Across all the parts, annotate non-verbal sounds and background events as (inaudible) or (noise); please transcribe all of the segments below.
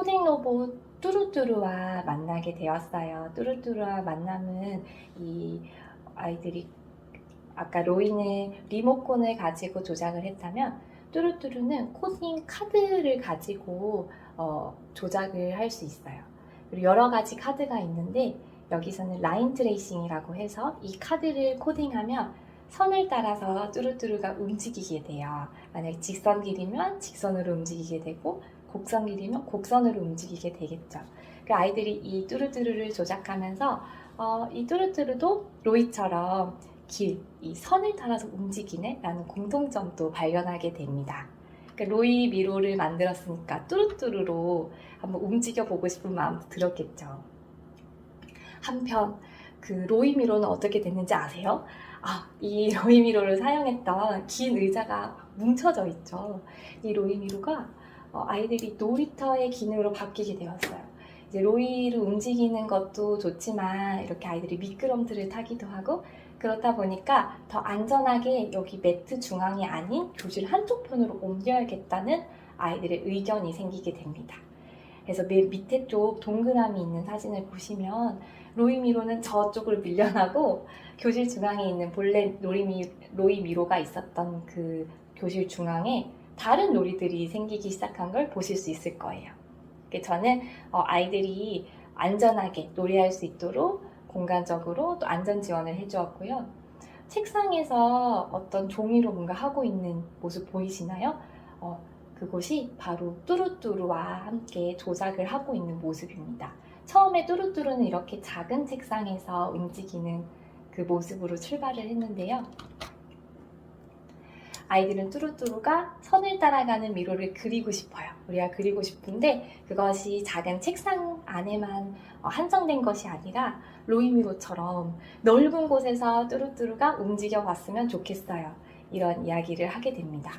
코딩 로봇 뚜루뚜루와 만나게 되었어요. 뚜루뚜루와 만남은 이 아이들이 아까 로이는 리모컨을 가지고 조작을 했다면 뚜루뚜루는 코딩 카드를 가지고 어, 조작을 할 수 있어요. 그리고 여러 가지 카드가 있는데 여기서는 라인 트레이싱이라고 해서 이 카드를 코딩하면 선을 따라서 뚜루뚜루가 움직이게 돼요. 만약에 직선 길이면 직선으로 움직이게 되고 곡선 길이면 곡선으로 움직이게 되겠죠. 그 아이들이 이 뚜루뚜루를 조작하면서 어, 이 뚜루뚜루도 로이처럼 길, 이 선을 따라서 움직이네 라는 공통점도 발견하게 됩니다. 그 로이 미로를 만들었으니까 뚜루뚜루로 한번 움직여 보고 싶은 마음도 들었겠죠. 한편 그 로이 미로는 어떻게 됐는지 아세요? 아, 이 (laughs) 로이 미로를 사용했던 긴 의자가 뭉쳐져 있죠. 이 로이 미로가 어, 아이들이 놀이터의 기능으로 바뀌게 되었어요. 이제 로이를 움직이는 것도 좋지만 이렇게 아이들이 미끄럼틀을 타기도 하고 그렇다 보니까 더 안전하게 여기 매트 중앙이 아닌 교실 한쪽 편으로 옮겨야겠다는 아이들의 의견이 생기게 됩니다. 그래서 맨 밑에 쪽 동그라미 있는 사진을 보시면 로이미로는 저쪽으로 밀려나고 교실 중앙에 있는 본래 로이미, 로이미로가 있었던 그 교실 중앙에 다른 놀이들이 생기기 시작한 걸 보실 수 있을 거예요. 저는 어, 아이들이 안전하게 놀이할 수 있도록 공간적으로 또 안전 지원을 해주었고요. 책상에서 어떤 종이로 뭔가 하고 있는 모습 보이시나요? 어, 그곳이 바로 뚜루뚜루와 함께 조작을 하고 있는 모습입니다. 처음에 뚜루뚜루는 이렇게 작은 책상에서 움직이는 그 모습으로 출발을 했는데요. 아이들은 뚜루뚜루가 선을 따라가는 미로를 그리고 싶어요. 우리가 그리고 싶은데 그것이 작은 책상 안에만 어, 한정된 것이 아니라 로이미로처럼 넓은 곳에서 뚜루뚜루가 움직여 봤으면 좋겠어요. 이런 이야기를 하게 됩니다.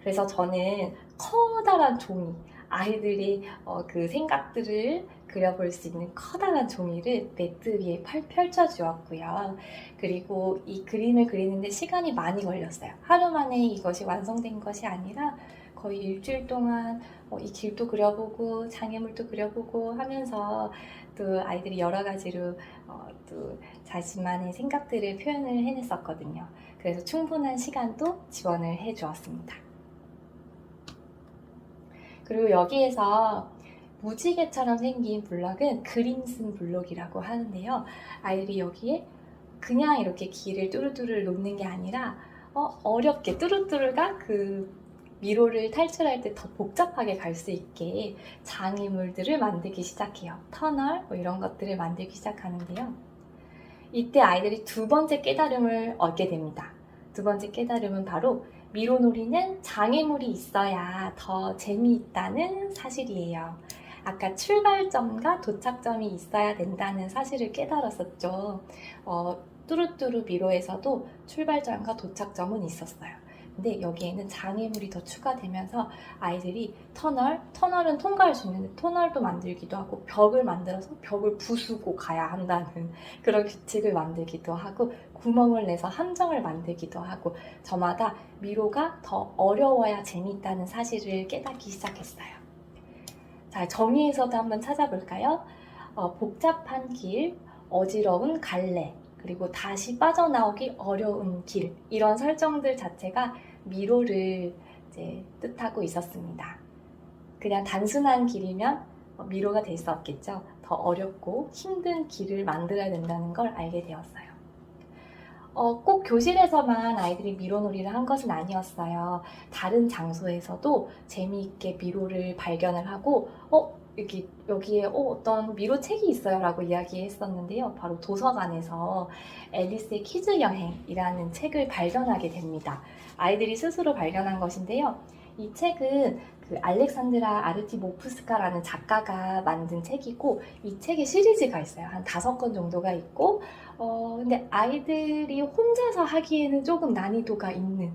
그래서 저는 커다란 종이, 아이들이 어, 그 생각들을 그려볼 수 있는 커다란 종이를 매트 위에 펼- 펼쳐주었고요. 그리고 이 그림을 그리는데 시간이 많이 걸렸어요. 하루 만에 이것이 완성된 것이 아니라 거의 일주일 동안 어, 이 길도 그려보고 장애물도 그려보고 하면서 또 아이들이 여러 가지로 어, 또 자신만의 생각들을 표현을 해냈었거든요. 그래서 충분한 시간도 지원을 해주었습니다. 그리고 여기에서 무지개처럼 생긴 블럭은 그림슨 블럭이라고 하는데요. 아이들이 여기에 그냥 이렇게 길을 뚜루뚜루를 놓는 게 아니라 어, 어렵게 뚜루뚜루가 그 미로를 탈출할 때 더 복잡하게 갈 수 있게 장애물들을 만들기 시작해요. 터널 뭐 이런 것들을 만들기 시작하는데요. 이때 아이들이 두 번째 깨달음을 얻게 됩니다. 두 번째 깨달음은 바로 미로놀이는 장애물이 있어야 더 재미있다는 사실이에요. 아까 출발점과 도착점이 있어야 된다는 사실을 깨달았었죠. 어, 뚜루뚜루 미로에서도 출발점과 도착점은 있었어요. 근데 여기에는 장애물이 더 추가되면서 아이들이 터널, 터널은 통과할 수 있는데 터널도 만들기도 하고 벽을 만들어서 벽을 부수고 가야 한다는 (laughs) 그런 규칙을 만들기도 하고 구멍을 내서 함정을 만들기도 하고 저마다 미로가 더 어려워야 재미있다는 사실을 깨닫기 시작했어요. 자, 정의에서도 한번 찾아볼까요? 어, 복잡한 길, 어지러운 갈래, 그리고 다시 빠져나오기 어려운 길 이런 설정들 자체가 미로를 뜻하고 있었습니다. 그냥 단순한 길이면 어, 미로가 될 수 없겠죠. 더 어렵고 힘든 길을 만들어야 된다는 걸 알게 되었어요. 어, 꼭 교실에서만 아이들이 미로놀이를 한 것은 아니었어요. 다른 장소에서도 재미있게 미로를 발견을 하고, 어, 여기, 여기에 어, 어떤 미로 책이 있어요 라고 이야기했었는데요. 바로 도서관에서 앨리스의 퀴즈 여행이라는 책을 발견하게 됩니다. 아이들이 스스로 발견한 것인데요. 이 책은 그 알렉산드라 아르티모프스카라는 작가가 만든 책이고 이 책에 시리즈가 있어요. 한 다섯 권 정도가 있고 어 근데 아이들이 혼자서 하기에는 조금 난이도가 있는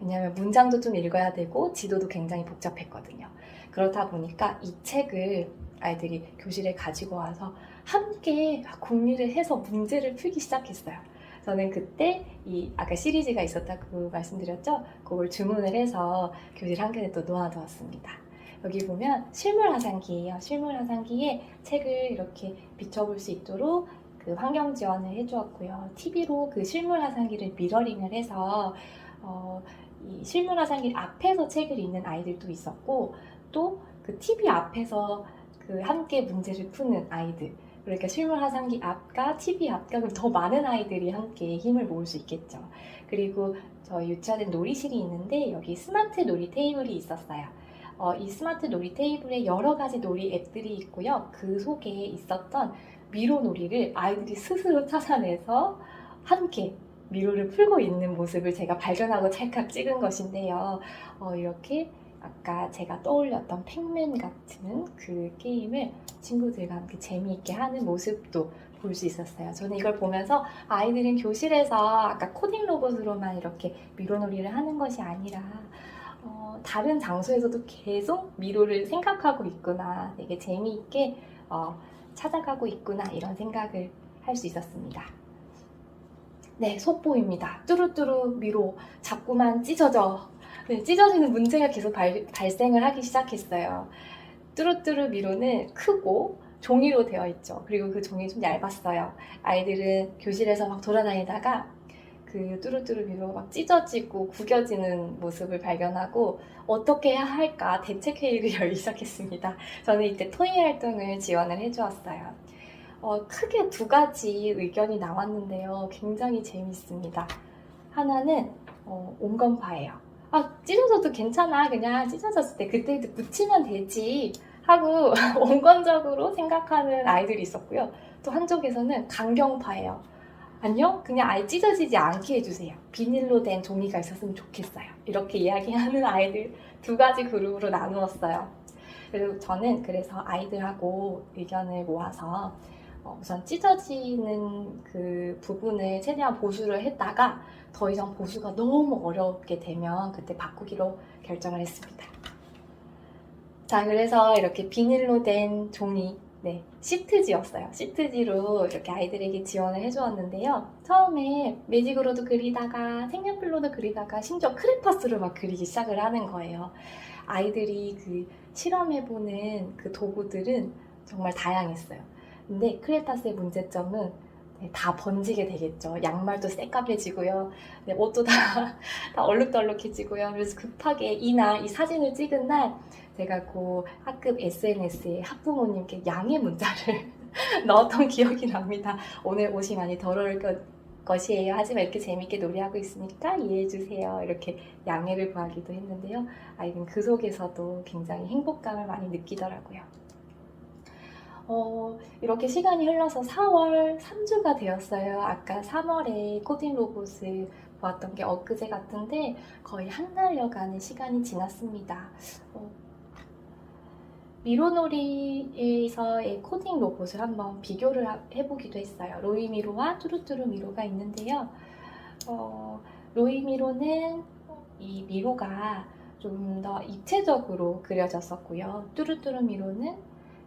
왜냐하면 문장도 좀 읽어야 되고 지도도 굉장히 복잡했거든요. 그렇다 보니까 이 책을 아이들이 교실에 가지고 와서 함께 궁리를 해서 문제를 풀기 시작했어요. 저는 그때 이 아까 시리즈가 있었다고 말씀드렸죠. 그걸 주문을 해서 교실 한 켠에 또 놓아두었습니다. 여기 보면 실물 화상기예요. 실물 화상기에 책을 이렇게 비춰볼 수 있도록 그 환경 지원을 해주었고요. TV로 그 실물 화상기를 미러링을 해서 어, 이 실물 화상기 앞에서 책을 읽는 아이들도 있었고 또 그 TV 앞에서 그 함께 문제를 푸는 아이들 그러니까 실물 화상기 앞과 TV 앞과 더 많은 아이들이 함께 힘을 모을 수 있겠죠. 그리고 저희 유치원에 놀이실이 있는데 여기 스마트 놀이 테이블이 있었어요. 어, 이 스마트 놀이 테이블에 여러 가지 놀이 앱들이 있고요. 그 속에 있었던 미로 놀이를 아이들이 스스로 찾아내서 함께 미로를 풀고 있는 모습을 제가 발견하고 찰칵 찍은 것인데요. 어, 이렇게 아까 제가 떠올렸던 팩맨 같은 그 게임을 친구들과 함께 재미있게 하는 모습도 볼 수 있었어요. 저는 이걸 보면서 아이들은 교실에서 아까 코딩 로봇으로만 이렇게 미로놀이를 하는 것이 아니라 어, 다른 장소에서도 계속 미로를 생각하고 있구나, 되게 재미있게 어, 찾아가고 있구나 이런 생각을 할 수 있었습니다. 네, 속보입니다. 뚜루뚜루 미로 자꾸만 찢어져. 네, 찢어지는 문제가 계속 발, 발생을 하기 시작했어요. 뚜루뚜루 미로는 크고 종이로 되어 있죠. 그리고 그 종이 좀 얇았어요. 아이들은 교실에서 막 돌아다니다가 그 뚜루뚜루 미로가 막 찢어지고 구겨지는 모습을 발견하고 어떻게 해야 할까 대책 회의를 (laughs) 열기 시작했습니다. 저는 이때 토의 활동을 지원을 해주었어요. 어, 크게 두 가지 의견이 나왔는데요. 굉장히 재미있습니다. 하나는 어, 온건파예요. 아, 찢어져도 괜찮아. 그냥 찢어졌을 때 그때 붙이면 되지. 하고 (laughs) 온건적으로 생각하는 아이들이 있었고요. 또 한쪽에서는 강경파예요. 아니요, 그냥 아예 찢어지지 않게 해주세요. 비닐로 된 종이가 있었으면 좋겠어요. 이렇게 이야기하는 아이들 두 가지 그룹으로 나누었어요. 그리고 저는 그래서 아이들하고 의견을 모아서 어, 우선 찢어지는 그 부분을 최대한 보수를 했다가 더 이상 보수가 너무 어렵게 되면 그때 바꾸기로 결정을 했습니다. 자, 그래서 이렇게 비닐로 된 종이, 네, 시트지였어요. 시트지로 이렇게 아이들에게 지원을 해주었는데요. 처음에 매직으로도 그리다가 색연필로도 그리다가 심지어 크레파스로 막 그리기 시작을 하는 거예요. 아이들이 그 실험해보는 그 도구들은 정말 다양했어요. 근데 크레파스의 문제점은 네, 다 번지게 되겠죠. 양말도 새까매지고요. 네, 옷도 다, (laughs) 다 얼룩덜룩해지고요. 그래서 급하게 이날, 이 사진을 찍은 날, 제가 그 학급 SNS에 학부모님께 양해 문자를 (laughs) 넣었던 기억이 납니다. 오늘 옷이 많이 더러울 것, 것이에요. 하지만 이렇게 재밌게 놀이하고 있으니까 이해해주세요. 이렇게 양해를 구하기도 했는데요. 아이는 그 속에서도 굉장히 행복감을 많이 느끼더라고요. 어, 이렇게 시간이 흘러서 4월 3주가 되었어요. 아까 3월에 코딩 로봇을 보았던 게 엊그제 같은데 거의 한 달여간의 시간이 지났습니다. 어, 미로놀이에서의 코딩 로봇을 한번 비교를 하- 해보기도 했어요. 로이 미로와 뚜루뚜루 미로가 있는데요. 어, 로이 미로는 이 미로가 좀 더 입체적으로 그려졌었고요. 뚜루뚜루 미로는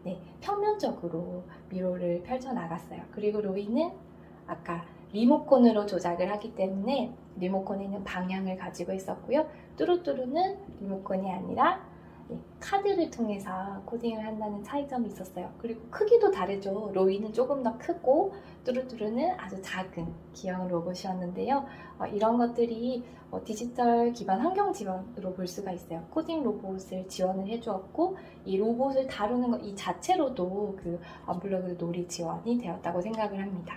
네, 평면적으로 미로를 펼쳐 나갔어요. 그리고 로이는 아까 리모컨으로 조작을 하기 때문에 리모컨에는 방향을 가지고 있었고요. 뚜루뚜루는 리모컨이 아니라 네, 카드를 통해서 코딩을 한다는 차이점이 있었어요. 그리고 크기도 다르죠. 로이는 조금 더 크고 뚜루뚜루는 아주 작은 기형 로봇이었는데요. 어, 이런 것들이 어, 디지털 기반 환경 지원으로 볼 수가 있어요. 코딩 로봇을 지원을 해주었고 이 로봇을 다루는 것 이 자체로도 그 언블로그 놀이 지원이 되었다고 생각을 합니다.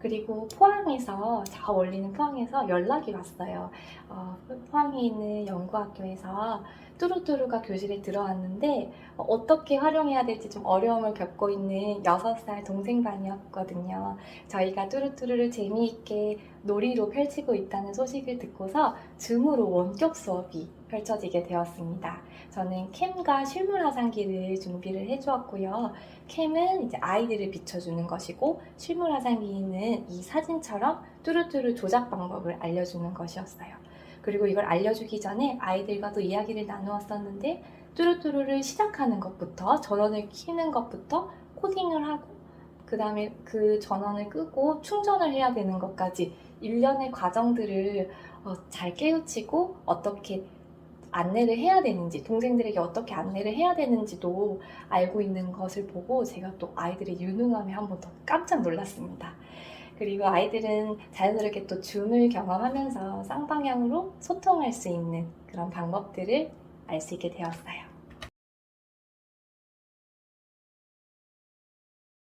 그리고 포항에서 저 원리는 포항에서 연락이 왔어요. 어, 포항에 있는 연구학교에서 뚜루뚜루가 교실에 들어왔는데 어, 어떻게 활용해야 될지 좀 어려움을 겪고 있는 6살 동생반이었거든요. 저희가 뚜루뚜루를 재미있게 놀이로 펼치고 있다는 소식을 듣고서 줌으로 원격 수업이 펼쳐지게 되었습니다. 저는 캠과 실물 화상기를 준비를 해주었고요. 캠은 이제 아이들을 비춰주는 것이고 실물 화상기는 이 사진처럼 뚜루뚜루 조작 방법을 알려주는 것이었어요. 그리고 이걸 알려주기 전에 아이들과도 이야기를 나누었었는데 뚜루뚜루를 시작하는 것부터 전원을 켜는 것부터 코딩을 하고 그 다음에 그 전원을 끄고 충전을 해야 되는 것까지 일련의 과정들을 어, 잘 깨우치고 어떻게 안내를 해야 되는지, 동생들에게 어떻게 안내를 해야 되는지도 알고 있는 것을 보고 제가 또 아이들의 유능함에 한 번 더 깜짝 놀랐습니다. 그리고 아이들은 자연스럽게 또 줌을 경험하면서 쌍방향으로 소통할 수 있는 그런 방법들을 알 수 있게 되었어요.